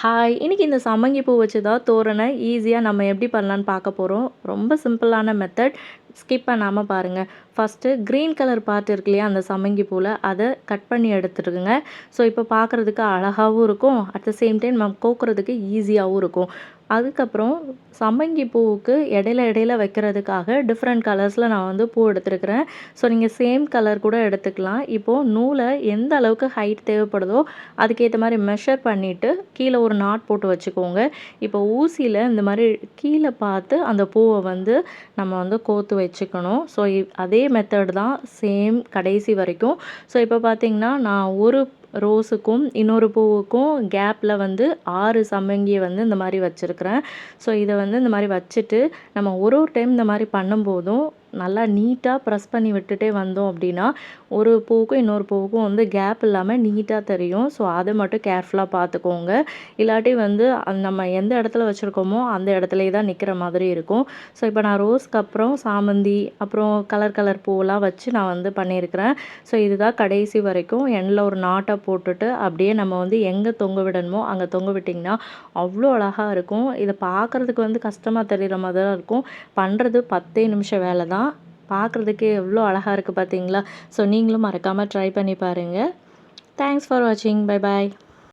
Hi இன்றைக்கி இந்த சம்மங்கி பூ வச்சு தான் தோரணை. ஈஸியாக நம்ம எப்படி பண்ணலான்னு பார்க்க போகிறோம் ரொம்ப சிம்பிளான மெத்தட் ஸ்கிப் பண்ணாமல் பாருங்கள் ஃபஸ்ட்டு க்ரீன் கலர் பார்ட் இருக்கு இல்லையா அந்த சம்மங்கி பூவில் அதை கட் பண்ணி எடுத்துருக்குங்க ஸோ இப்போ பார்க்குறதுக்கு அழகாகவும் இருக்கும். அட் த சேம் டைம் நம்ம கோக்குறதுக்கு ஈஸியாகவும் இருக்கும். அதுக்கப்புறம் சம்மங்கி பூவுக்கு இடையில இடையில வைக்கிறதுக்காக டிஃப்ரெண்ட் கலர்ஸில் நான் வந்து பூ எடுத்துருக்கிறேன். ஸோ நீங்கள் சேம் கலர் கூட எடுத்துக்கலாம். இப்போது நூலை எந்த அளவுக்கு ஹைட் தேவைப்படுதோ அதுக்கேற்ற மாதிரி மெஷர் பண்ணிவிட்டு கீழே ஒரு நாட் போட்டு வச்சுக்கோங்க. இப்போ ஊசியில் இந்த மாதிரி கீழே பார்த்து அந்த பூவை வந்து நம்ம வந்து கோத்து வச்சுக்கணும். ஸோ அதே மெத்தட் தான் சேம் கடைசி வரைக்கும். ஸோ இப்போ பார்த்திங்கன்னா நான் ஒரு ரோஸுக்கும் இன்னொரு பூவுக்கும் கேப்பில் வந்து ஆறு சம்மங்கியை வந்து இந்த மாதிரி வச்சுருக்குறேன். ஸோ இதை வந்து இந்த மாதிரி வச்சுட்டு நம்ம ஒரு ஒரு டைம் இந்த மாதிரி பண்ணும்போதும் நல்லா நீட்டாக ப்ரெஸ் பண்ணி விட்டுட்டே வந்தோம் அப்படின்னா ஒரு பூவுக்கும் இன்னொரு பூவுக்கும் வந்து கேப் இல்லாமல் நீட்டாக தெரியும். ஸோ அதை மட்டும் கேர்ஃபுல்லாக பார்த்துக்கோங்க. இல்லாட்டி வந்து நம்ம எந்த இடத்துல வச்சுருக்கோமோ அந்த இடத்துலையே தான் நிற்கிற மாதிரி இருக்கும். ஸோ இப்போ நான் ரோஸ்க்கு அப்புறம் சாமந்தி அப்புறம் கலர் கலர் பூவெல்லாம் வச்சு நான் வந்து பண்ணியிருக்கிறேன். ஸோ இதுதான் கடைசி வரைக்கும் எண்ணில் ஒரு நாட்டை போட்டுட்டு அப்படியே நம்ம வந்து எங்கே தொங்க விடணுமோ அங்கே தொங்க விட்டிங்கன்னா அவ்வளோ அழகாக இருக்கும். இதை பார்க்குறதுக்கு வந்து கஷ்டமாக தெரிகிற மாதிரி தான் இருக்கும். பண்ணுறது பத்தே நிமிஷம் வேலை தான். பார்க்குறதுக்கே எவ்வளோ அழகாக இருக்குது பார்த்தீங்களா? ஸோ நீங்களும் மறக்காமல் ட்ரை பண்ணி பாருங்கள் தேங்க்ஸ் ஃபார் வாட்சிங் பை பாய்